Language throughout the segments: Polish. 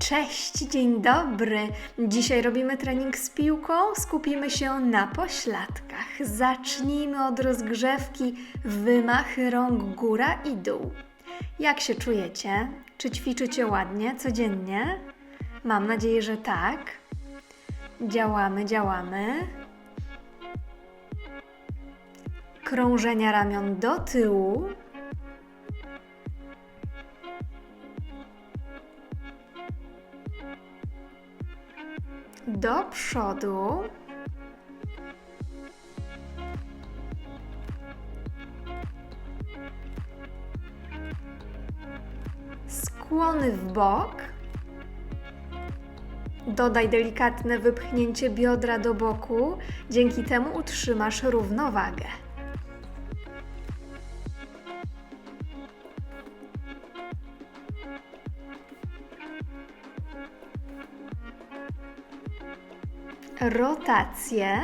Cześć, dzień dobry. Dzisiaj robimy trening z piłką. Skupimy się na pośladkach. Zacznijmy od rozgrzewki, wymachy rąk góra i dół. Jak się czujecie? Czy ćwiczycie ładnie, codziennie? Mam nadzieję, że tak. Działamy, działamy. Krążenia ramion do tyłu. Do przodu. Skłony w bok. Dodaj delikatne wypchnięcie biodra do boku, dzięki temu utrzymasz równowagę. Rotację.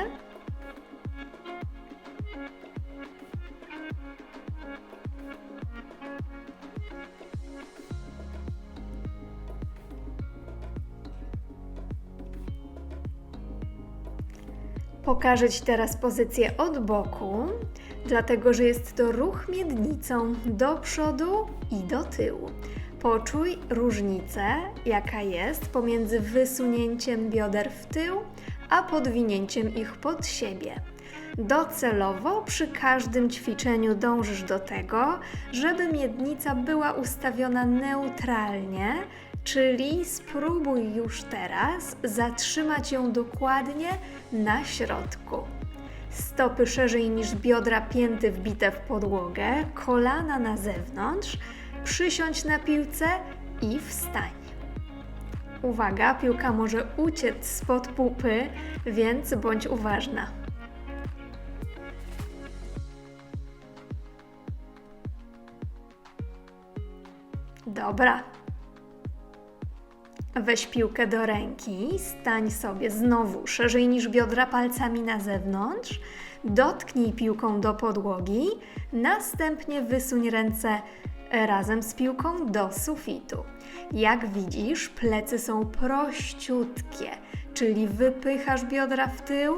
Pokażę Ci teraz pozycję od boku, dlatego że jest to ruch miednicą do przodu i do tyłu. Poczuj różnicę, jaka jest pomiędzy wysunięciem bioder w tył a podwinięciem ich pod siebie. Docelowo przy każdym ćwiczeniu dążysz do tego, żeby miednica była ustawiona neutralnie, czyli spróbuj już teraz zatrzymać ją dokładnie na środku. Stopy szerzej niż biodra, pięty wbite w podłogę, kolana na zewnątrz, przysiądź na piłce i wstań. Uwaga, piłka może uciec spod pupy, więc bądź uważna. Dobra. Weź piłkę do ręki, stań sobie znowu szerzej niż biodra palcami na zewnątrz, dotknij piłką do podłogi, następnie wysuń ręce razem z piłką do sufitu. Jak widzisz, plecy są prościutkie, czyli wypychasz biodra w tył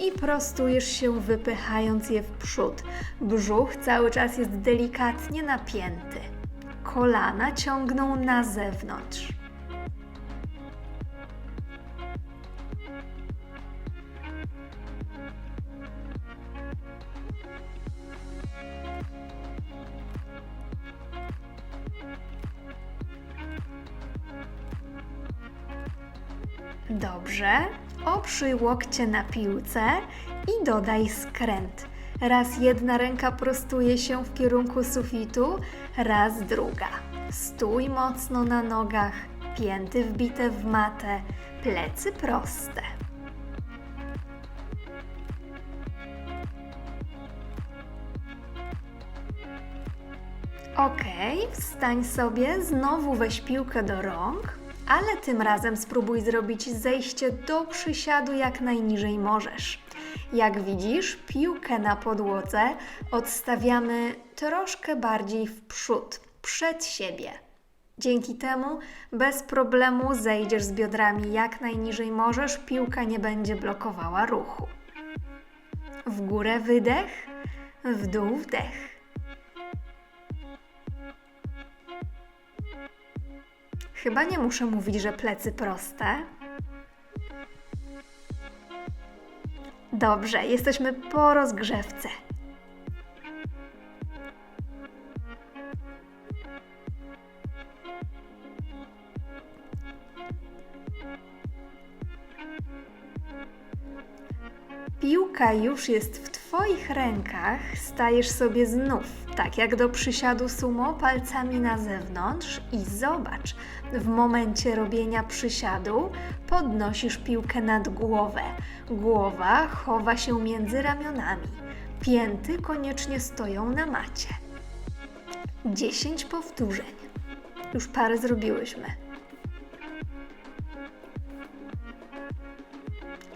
i prostujesz się, wypychając je w przód. Brzuch cały czas jest delikatnie napięty. Kolana ciągną na zewnątrz. Dobrze. Oprzyj łokcie na piłce i dodaj skręt. Raz jedna ręka prostuje się w kierunku sufitu, raz druga. Stój mocno na nogach, pięty wbite w matę, plecy proste. Ok, wstań sobie, znowu weź piłkę do rąk ale tym razem spróbuj zrobić zejście do przysiadu jak najniżej możesz. Jak widzisz, piłkę na podłodze odstawiamy troszkę bardziej w przód, przed siebie. Dzięki temu bez problemu zejdziesz z biodrami jak najniżej możesz, piłka nie będzie blokowała ruchu. W górę wydech, w dół wdech. Chyba nie muszę mówić, że plecy proste. Dobrze, jesteśmy po rozgrzewce. Piłka już jest w Twoich rękach, stajesz sobie znów, tak jak do przysiadu sumo, palcami na zewnątrz i zobacz, w momencie robienia przysiadu podnosisz piłkę nad głowę. Głowa chowa się między ramionami. Pięty koniecznie stoją na macie. 10 powtórzeń. Już parę zrobiłyśmy.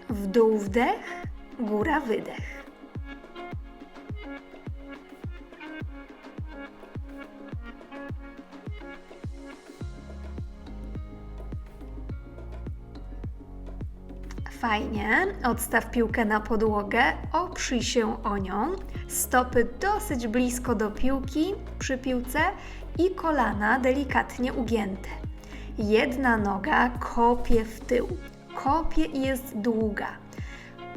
W dół wdech, góra wydech. Fajnie. Odstaw piłkę na podłogę, oprzyj się o nią, stopy dosyć blisko do piłki przy piłce i kolana delikatnie ugięte. Jedna noga kopie w tył, kopie i jest długa.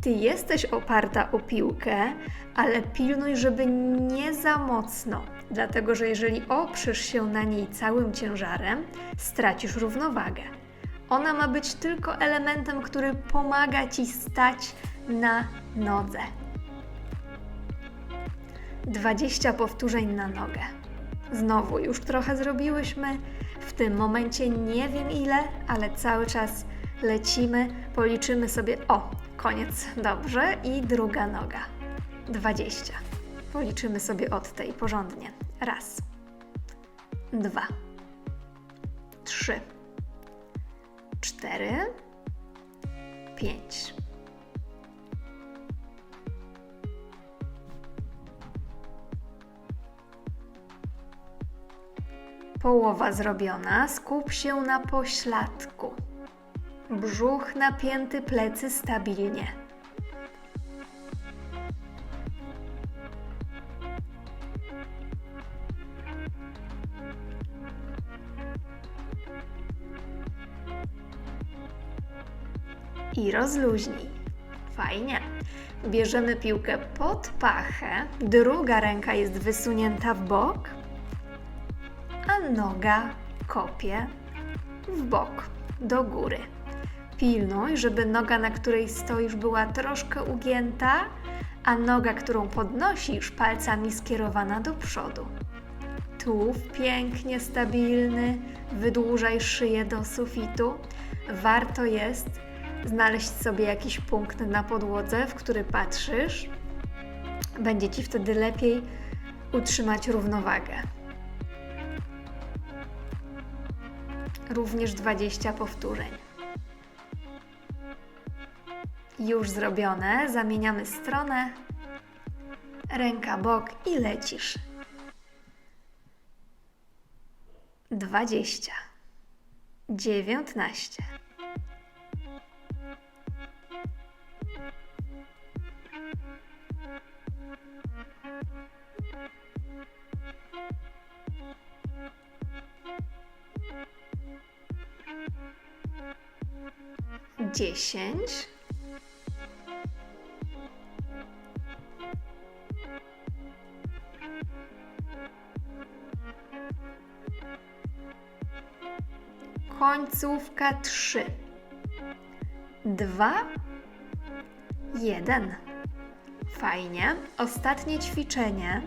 Ty jesteś oparta o piłkę, ale pilnuj, żeby nie za mocno, dlatego że jeżeli oprzesz się na niej całym ciężarem, stracisz równowagę. Ona ma być tylko elementem, który pomaga ci stać na nodze. 20 powtórzeń na nogę. Znowu już trochę zrobiłyśmy. W tym momencie nie wiem ile, ale cały czas lecimy. Policzymy sobie. O, koniec. Dobrze. I druga noga. 20. Policzymy sobie od tej porządnie. Raz, dwa, trzy, cztery, pięć. Połowa zrobiona. Skup się na pośladku. Brzuch napięty, plecy stabilnie. I rozluźnij. Fajnie. Bierzemy piłkę pod pachę, druga ręka jest wysunięta w bok, a noga kopie w bok, do góry. Pilnuj, żeby noga, na której stoisz, była troszkę ugięta, a noga, którą podnosisz, palcami skierowana do przodu. Tułów pięknie stabilny, wydłużaj szyję do sufitu. Warto jest znaleźć sobie jakiś punkt na podłodze, w który patrzysz. Będzie ci wtedy lepiej utrzymać równowagę. Również 20 powtórzeń. Już zrobione. Zamieniamy stronę. Ręka bok i lecisz. 20. 19. Dziesięć. Końcówka trzy. Dwa. Jeden. Fajnie. Ostatnie ćwiczenie.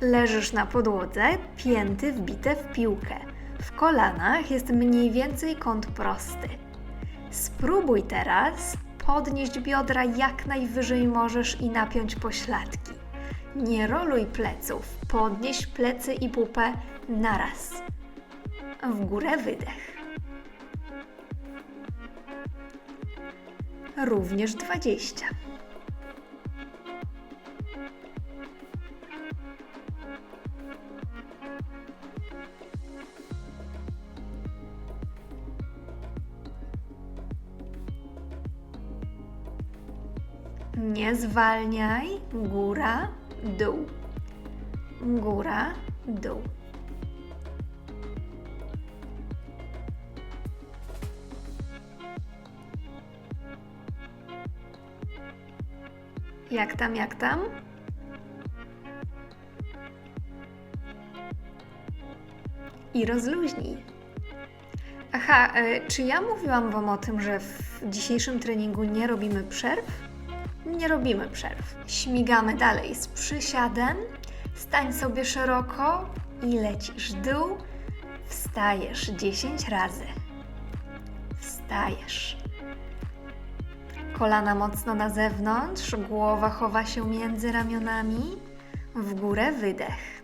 Leżysz na podłodze, pięty wbite w piłkę. W kolanach jest mniej więcej kąt prosty. Spróbuj teraz podnieść biodra jak najwyżej możesz i napiąć pośladki. Nie roluj pleców, podnieś plecy i pupę naraz. W górę wydech. Również 20. Nie zwalniaj. Góra, dół. Góra, dół. Jak tam, jak tam? I rozluźnij. Aha, e, czy ja mówiłam Wam o tym, że w dzisiejszym treningu nie robimy przerw? Nie robimy przerw. Śmigamy dalej z przysiadem. Stań sobie szeroko i lecisz dół. Wstajesz 10 razy. Wstajesz. Kolana mocno na zewnątrz, głowa chowa się między ramionami. W górę wydech.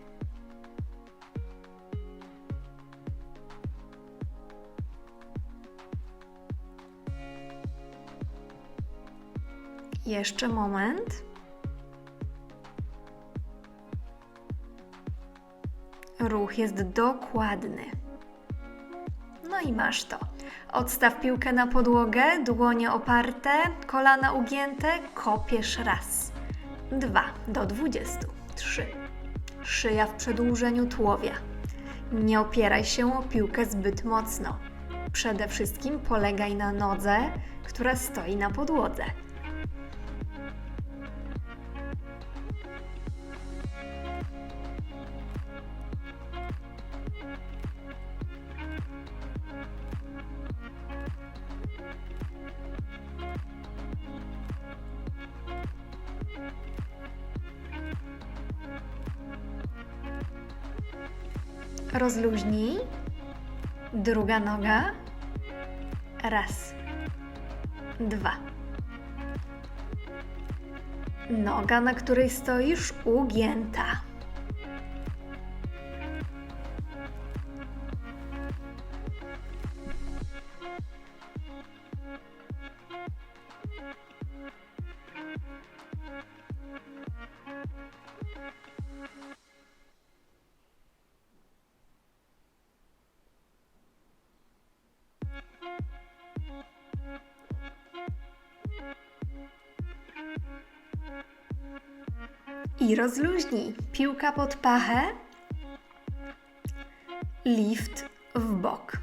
Jeszcze moment. Ruch jest dokładny. No i masz to. Odstaw piłkę na podłogę, dłonie oparte, kolana ugięte, kopiesz raz. Dwa do dwudziestu. Trzy. Szyja w przedłużeniu tułowia. Nie opieraj się o piłkę zbyt mocno. Przede wszystkim polegaj na nodze, która stoi na podłodze. Rozluźnij. Druga noga. Raz. Dwa. Noga, na której stoisz, ugięta. I rozluźnij. Piłka pod pachę. Lift w bok.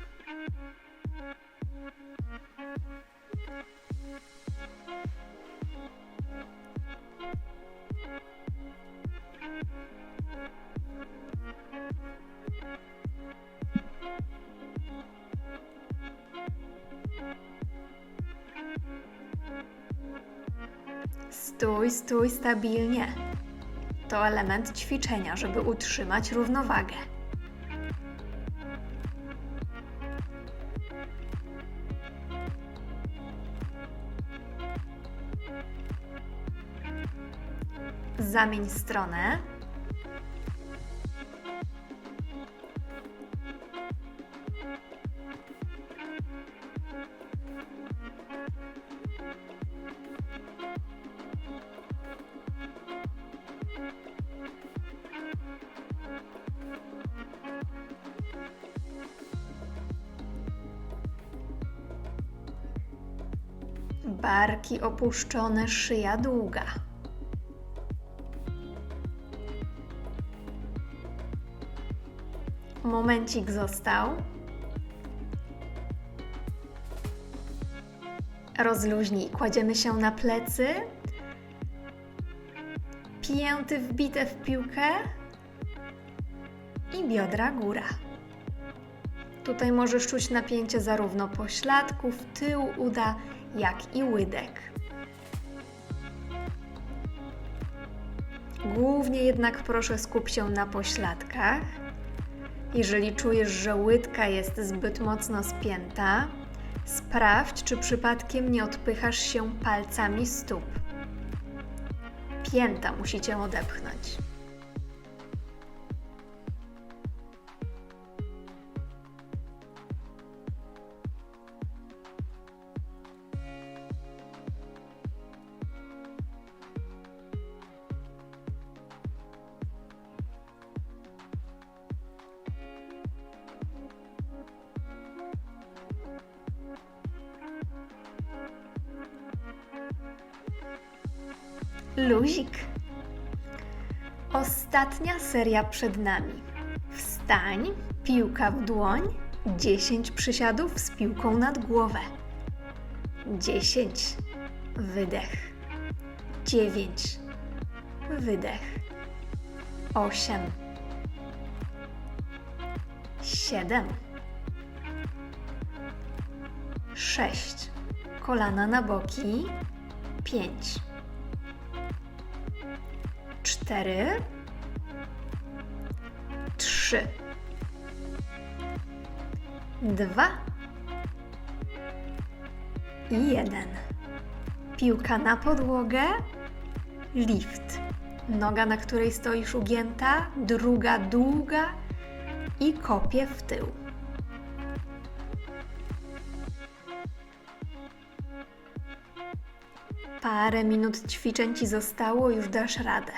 Stój, stój stabilnie. To element ćwiczenia, żeby utrzymać równowagę. Zamień stronę. Barki opuszczone, szyja długa. Momencik został. Rozluźnij. Kładziemy się na plecy. Pięty wbite w piłkę. I biodra góra. Tutaj możesz czuć napięcie zarówno pośladków, tył uda, jak i łydek. Głównie jednak proszę skup się na pośladkach. Jeżeli czujesz, że łydka jest zbyt mocno spięta, sprawdź, czy przypadkiem nie odpychasz się palcami stóp. Pięta musicie odepchnąć. Luzik. Ostatnia seria przed nami. Wstań, piłka w dłoń, 10 przysiadów z piłką nad głowę. 10. Wydech. 9. Wydech. 8. 7. 6. Kolana na boki. 5 cztery, trzy, dwa i jeden. Piłka na podłogę, lift. Noga, na której stoisz ugięta, druga długa i kopie w tył. Parę minut ćwiczeń ci zostało, już dasz radę.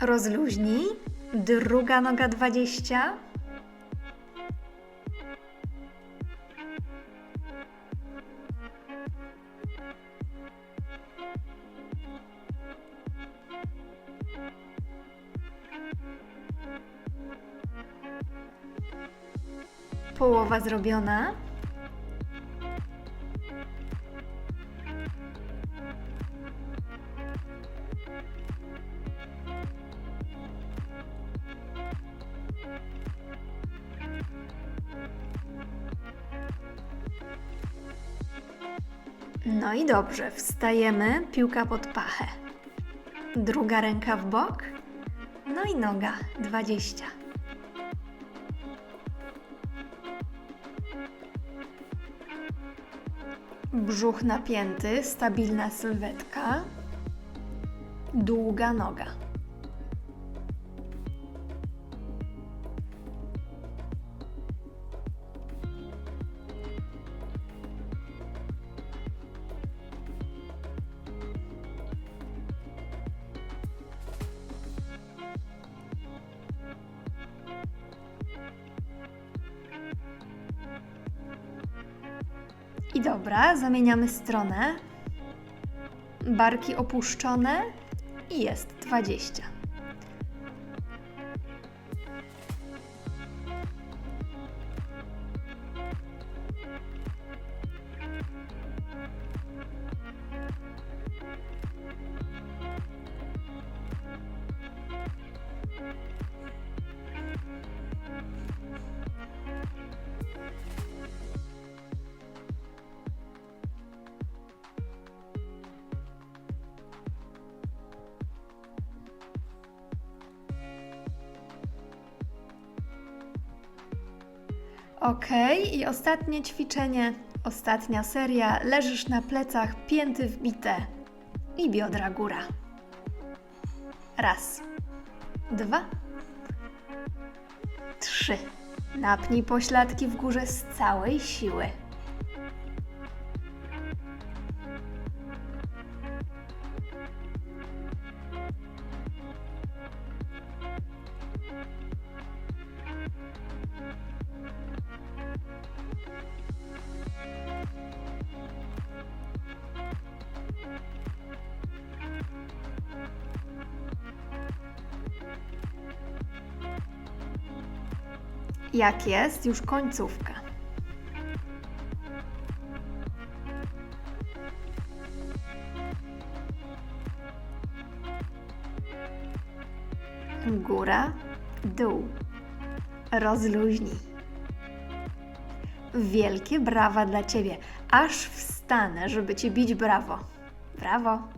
Rozluźnij. Druga noga 20. Połowa zrobiona. No i dobrze, wstajemy, piłka pod pachę. Druga ręka w bok. No i noga 20. Brzuch napięty, stabilna sylwetka. Długa noga. I dobra, zamieniamy stronę. Barki opuszczone i jest 20. Ok, i ostatnie ćwiczenie, ostatnia seria. Leżysz na plecach, pięty wbite i biodra góra. Raz, dwa, trzy. Napnij pośladki w górze z całej siły. Jak jest, już końcówka. Góra, dół. Rozluźnij. Wielkie brawa dla ciebie. Aż wstanę, żeby ci bić brawo. Brawo.